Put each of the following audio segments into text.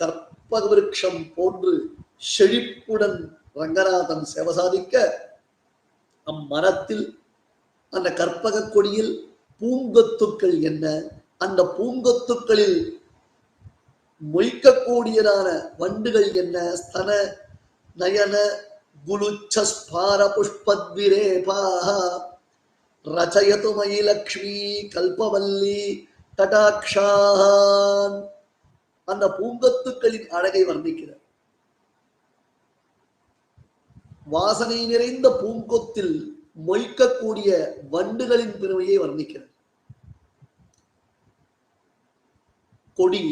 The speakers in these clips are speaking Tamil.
கற்பக விருட்சம் போன்று செழிப்புடன் ரங்கநாதன் சேவை சாதிக்க அம்மரத்தில் அந்த கற்பக கொடியில் பூங்கொத்துக்கள் என்ன? அந்த பூங்கொத்துக்களில் மொய்க்கக்கூடியதான வண்டுகள் என்ன? ஸ்தன நயன குலுச்சஸ்பார புஷ்பத்விரேபாக ரச்சயது மயி லக்ஷ்மி கல்பவல்லி தடாக்ஷான் அந்த பூங்கொத்துக்களின் அழகை வர்ணிக்கிறார். வாசனை நிறைந்த பூங்கொத்தில் மொய்க்கக்கூடிய வண்டுகளின் பெருமையை வர்ணிக்கிறார். கொடி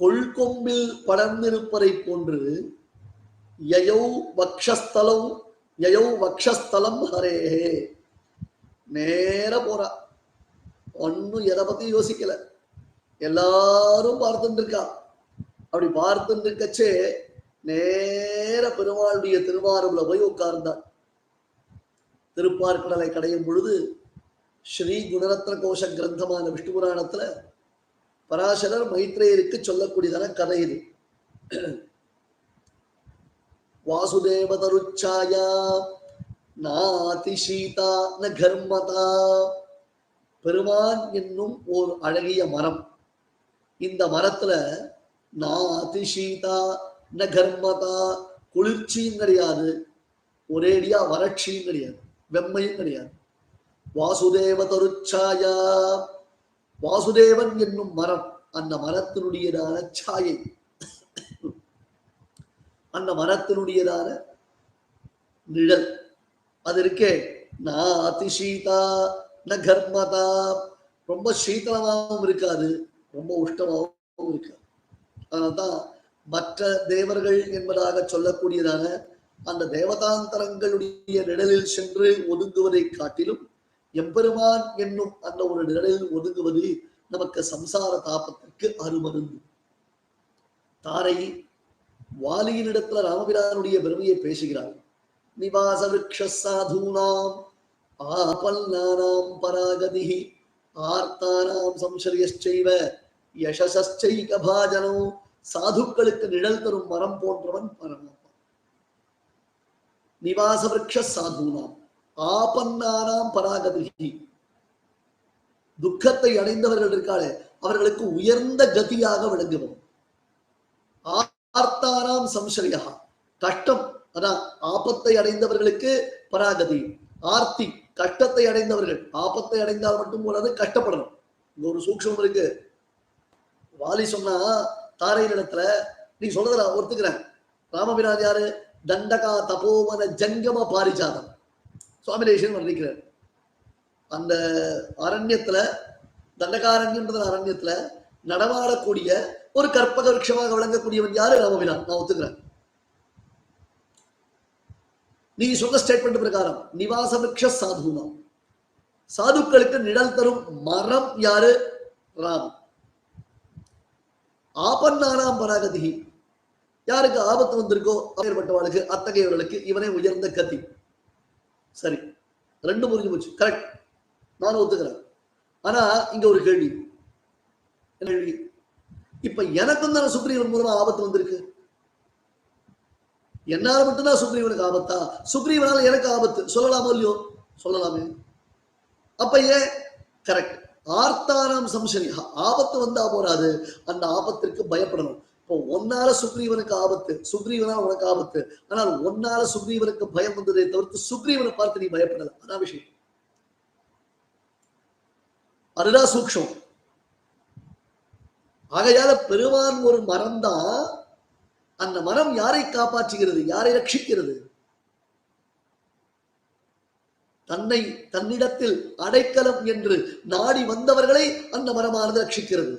கொள்கொம்பில் படர்ந்திருப்பதை போன்று யயௌ வக்ஷஸ்தலம் யயௌ வக்ஷஸ்தலம் ஹரேஹே நேர போறா. ஒன்னும் எதை பத்தி யோசிக்கல. எல்லாரும் பார்த்துட்டு இருக்கா. அப்படி பார்த்துட்டு இருக்கச்சே நேர பெருமாளுடைய திருவாரூர்ல போய் உட்கார்ந்தார் திருப்பார்கடலை கடையும் பொழுது ஸ்ரீ குணரத்ன கோஷ கிரந்தமான விஷ்ணு புராணத்துல பராசரர் மைத்ரேயருக்கு சொல்லக்கூடியதான கதை இது. வாசுதேவ தருச்சாயா நாதி சீதா ந கர்மதா பெருமான் என்னும் ஒரு அழகிய மரம். இந்த மரத்துல நான் சீதா ந கர்மதா குளிர்ச்சியும் கிடையாது. ஒரேடியா வறட்சியும் கிடையாது. வெம்மையும் கிடையாது. வாசுதேவ தருச்சாயா வாசுதேவன் என்னும் மரம் அந்த மரத்தினுடையதான சாயை. அந்த மரத்தினுடையதான நிழல். அது இருக்கே நான் அதிசீதா ந கர்மதா ரொம்ப சீதளமாகவும் இருக்காது. ரொம்ப உஷ்டமாகவும் இருக்காது அதனால்தான் மற்ற தேவர்கள் என்பதாக சொல்லக்கூடியதான அந்த தேவதாந்தரங்களுடைய நிழலில் சென்று ஒதுங்குவதை காட்டிலும் எம்பெருமான் என்னும் அந்த ஒரு நிழலில் ஒதுங்குவது நமக்கு சம்சார தாபத்திற்கு அருமருந்து தாரை வாலியினிடத்துல ராமபிரானுடைய பெருமையை பேசுகிறார். நிவாச விரக்ஷ சாதூனாம் ஆபல்லானாம் பராகதி ஆர்த்தானாம் சம்சரியைவ யசசைக பாஜனோ சாதுக்களுக்கு நிழல் தரும் மரம் போன்றவன் பரமாத்மா. நிவாச விரக்ஷ சாதுனாம் ஆபன்னானாம் பராகதி துக்கத்தை அடைந்தவர்கள் இருக்காளே அவர்களுக்கு உயர்ந்த கதியாக விளங்குவோம் ஆர்த்தானாம் சம்சரியா கஷ்டம் அதான் ஆபத்தை அடைந்தவர்களுக்கு பராகதி. ஆர்த்தி கஷ்டத்தை அடைந்தவர்கள் ஆபத்தை அடைந்தால் மட்டும் போலாது கஷ்டப்படணும். இங்க ஒரு சூக்ஷம் இருக்கு. வாலி சொன்னா தாரை இடத்துல நீ சொல்றத நான் ஒத்துக்கிறேன். ராமபிரான் யாரு? தண்டகா தபோவன ஜங்கம பாரிஜாதம். சுவாமிலேஷன் வர்ணிக்கிறார் அந்த அரண்யத்துல தண்டகாரண்யன்ற அரண்யத்துல நடமாடக்கூடிய ஒரு கற்பக விருட்சமாக விளங்கக்கூடியவன் யாரு? ராமபிரான். நான் ஒத்துக்கிறேன். நீ சொன்ன ஸ்டேட்மெண்ட் பிரகாரம் நிவாச விரக்ஷ சாதுனா சாதுக்களுக்கு நிழல் தரும் மரம் யாரு? ராம். ஆபன்னானாம் பராகதி யாருக்கு ஆபத்து வந்திருக்கோ அப்பேற்பட்டவாளுக்கு அத்தகையவர்களுக்கு இவனே உயர்ந்த கதி. சரி ரெண்டு புரிஞ்சு போச்சு. கரெக்ட் நானும் ஒத்துக்கிறேன். ஆனா இங்க ஒரு கேள்வி. கேள்வி? இப்ப எனக்கும் தானே சுக்ரீவன் மூலமா ஆபத்து வந்திருக்கு? என்னால் மட்டும்தான் சுக்ரீவனுக்கு ஆபத்தா? சுக்ரீவனால எனக்கு ஆபத்து. சொல்லலாமோ இல்லையோ? சொல்லலாமே. அப்ப ஏன்? கரெக்ட் ஆர்த்தானாம் சம்சனிகா ஆபத்து வந்தா போறாது. அந்த ஆபத்திற்கு பயப்படணும். இப்போ ஒன்னால சுக்ரீவனுக்கு ஆபத்து. சுக்ரீவனால் உனக்கு ஆபத்து. ஆனால் ஒன்னால சுக்ரீவனுக்கு பயம் வந்ததை தவிர்த்து சுக்ரீவனை பார்த்து நீ பயப்படல. அதான் விஷயம். அதுதான் சூக்ஷம். ஆகையால பெருமான் ஒரு மரம் தான் அந்த மரம் யாரை காப்பாற்றுகிறது? யாரை ரட்சிக்கிறது? தன்னை தன்னிடத்தில் அடைக்கலம் என்று நாடி வந்தவர்களை அந்த மரமானது ரட்சிக்கிறது.